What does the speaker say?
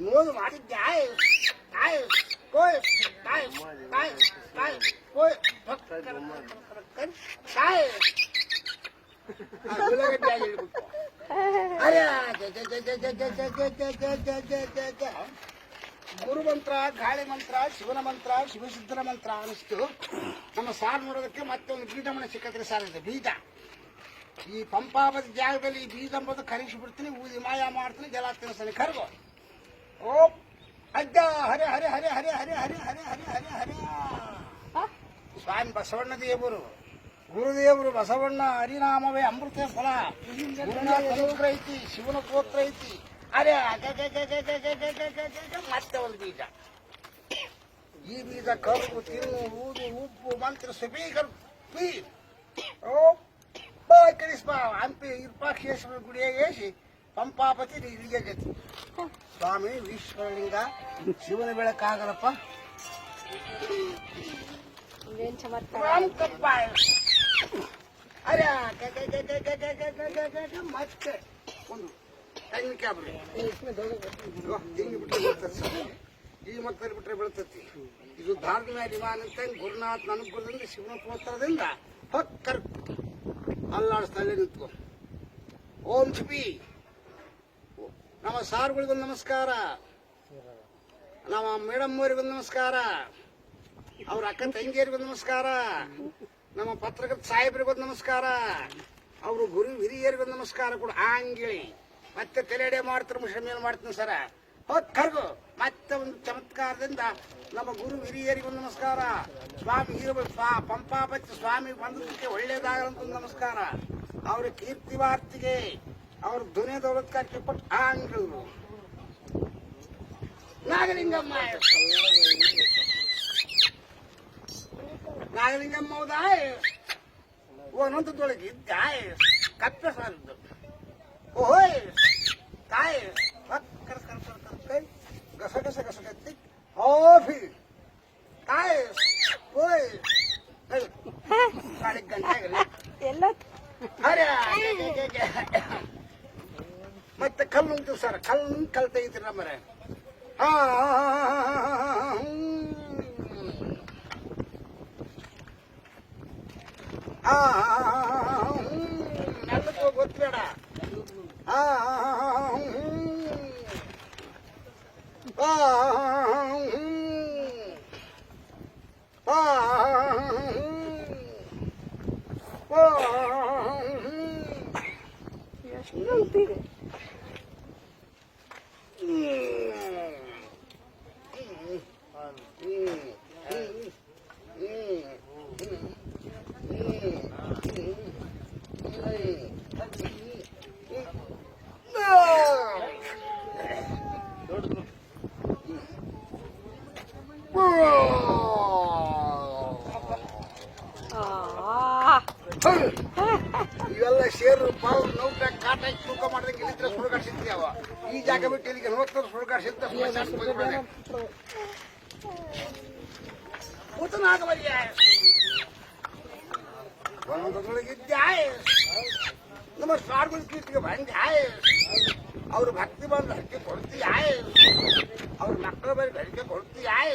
మూడు మాట గాయ గాయ కోయ గాయ గాయ గాయ కోయ గాయ అరే ಗುರು ಮಂತ್ರ ಗಾಳಿ ಮಂತ್ರ ಶಿವನ ಮಂತ್ರ ಶಿವಸಿದ್ಧನ ಮಂತ್ರ ಅನಿಸ್ತು ನಮ್ಮ ಸಾರ್ ನೋಡೋದಕ್ಕೆ ಮತ್ತೊಂದು ಬೀಜಮಣ ಸಿಕ್ಕತ್ರೆ ಸಾರ್ ಇದೆ ಬೀಜ ಈ ಪಂಪಾವದ ಜಾಗದಲ್ಲಿ ಈ ಬೀಜ ಅಂಬೋದು ಕರಿಸಿ ಬಿಡ್ತೀನಿ ಊದಿ ಮಾಯ ಮಾಡ್ತೀನಿ ಜಲ ತಿನ್ನಿಸ್ತಾನೆ ಕರ್ಗೋ ಓ ಅಜ್ಜ ಹರೆ ಹರೆ ಹರೆ ಹರೆ ಹರೆ ಹರೆ ಹರೆ ಹರೆ ಹರೆ ಹರೆ ಸ್ವಾಮಿ ಬಸವಣ್ಣ ದೇವರು ಗುರುದೇವರು ಬಸವಣ್ಣ ಹರಿನಾಮವೇ ಅಮೃತ ಫಲ ಗುರುನ ಅನುಗ್ರಹ ಐತಿ ಶಿವನ ಗೋತ್ರ ಐತಿ ಅರೆ ಅಗಗಗಗಗಗಗಗಗಗ ಮತ್ತೆ ಒಂದು ಬೀಜ ಈ ಬೀಜ ಕರುಗು ತಿನ್ನು ಊದು ಉಪ್ಪು ಮಂತ್ರ ಸುಬೀಕರ್ ಪೀ ಓ ಬಾ ಕಳಿಸ್ಬಾ ಹಂಪಿ ಇರ್ಪಾಕ್ಷೇಶ್ವರ ಗುಡಿಯಾಗ ಏಸಿ पंपापति स्वामी विश्वलिंग शिवन बेड़क अरे गुरुनाथ अनुग्रह ओम छिपी ನಮ್ಮ ಸಾರ್ಗಳಿಗೊಂದು ನಮಸ್ಕಾರ. ನಮ್ಮ ಮೇಡಮ್ ಅವರಿಗೊಂದು ನಮಸ್ಕಾರ. ಅವ್ರ ಅಕ್ಕ ತಂಗಿಯರಿಗೊಂದು ನಮಸ್ಕಾರ. ನಮ್ಮ ಪತ್ರಕರ್ತ ಸಾಹೇಬರಿಗೊಂದು ನಮಸ್ಕಾರ. ಅವರು ಗುರು ಹಿರಿಯರಿಗೊಂದು ನಮಸ್ಕಾರ ಕೂಡ ಹಂಗೇಳಿ ಮತ್ತೆ ತಲೆಡೆ ಮಾಡ್ತಾರೆ ಮುಷಮೇಲ್ ಮಾಡ್ತೀನಿ ಸರ. ಹೋದ್ ಕರ್ಗು. ಮತ್ತೆ ಒಂದು ಚಮತ್ಕಾರದಿಂದ ನಮ್ಮ ಗುರು ಹಿರಿಯರಿಗೊಂದು ನಮಸ್ಕಾರ. ಸ್ವಾಮಿ ಹೀರ ಪಂಪಾಪತಿ ಸ್ವಾಮಿ ಬಂದದಕ್ಕೆ ಒಳ್ಳೇದಾಗಲಂತ ಒಂದು ನಮಸ್ಕಾರ. ಅವ್ರ ಕೀರ್ತಿ ವಾರ್ತಿಗೆ ಅವ್ರ ಧ್ವನಿ ದೌಲತ್ ಕಾರ್ಕಿ ಕೊಟ್ಟು ಆಂಗ್ಲರು ನಾಗಲಿಂಗಮ್ಮ. ನಾಗಲಿಂಗಮ್ಮ ಹೌದಾಯ್ ಒಂದೊಂದೊಳಗೆ ಇದ್ದಾಯ್ ಕಪ್ಪೆ ಸಾಲದ್ದು. ಓಯ್ ತಾಯ್ ಕರ್ ಕರ್ ಕರ್ ಕರ್ ಗಸ ಗಸ ಓಯ್. ಗಂಟೆ ಎಲ್ಲ ಅರೆ. ಕಲ್ಲು ಉಂಟು ಸರ್ ಕಲ್ ತೆಗಿತೀರಿ ನಮ್ಮರೆ ಹಾ ನನ್ನದು ಗೊತ್ತಬೇಡ ಆ ಎಷ್ಟು Mm-hmm. ಕೆಲವು ಕಾಟ ಶುಲ್ಕ ಮಾಡದೆ ಗೆಲ್ಲಿದ್ರೆ ಸುಳ್ಗಾಡ್ ಸಿಗ್ತೀವಿ ಅವ ಈ ಜಾಗ ಬಿಟ್ಟು ಇಲ್ಲಿಗೆ ನಲವತ್ತು ಸುಳ್ಗಾಡ್ ಸಿಗ್ತಾ ಕೂತನ ಆಗಬಲ್ಯ ಒಂದೊಂದ್ರೊಳಗಿದ್ದಾಯ ನಮ್ಮ ಸಾರ್ವಜನಿಕ ಕೀರ್ತಿಗೆ ಬಂದಾಯ ಅವ್ರ ಭಕ್ತಿ ಬಂದ ಹಕ್ಕಿ ಕೊಡ್ತೀಯಾಯ ಅವ್ರ ಮಕ್ಕಳ ಬರೀ ಬೆಳಿಗ್ಗೆ ಕೊಡ್ತೀಯಾಯ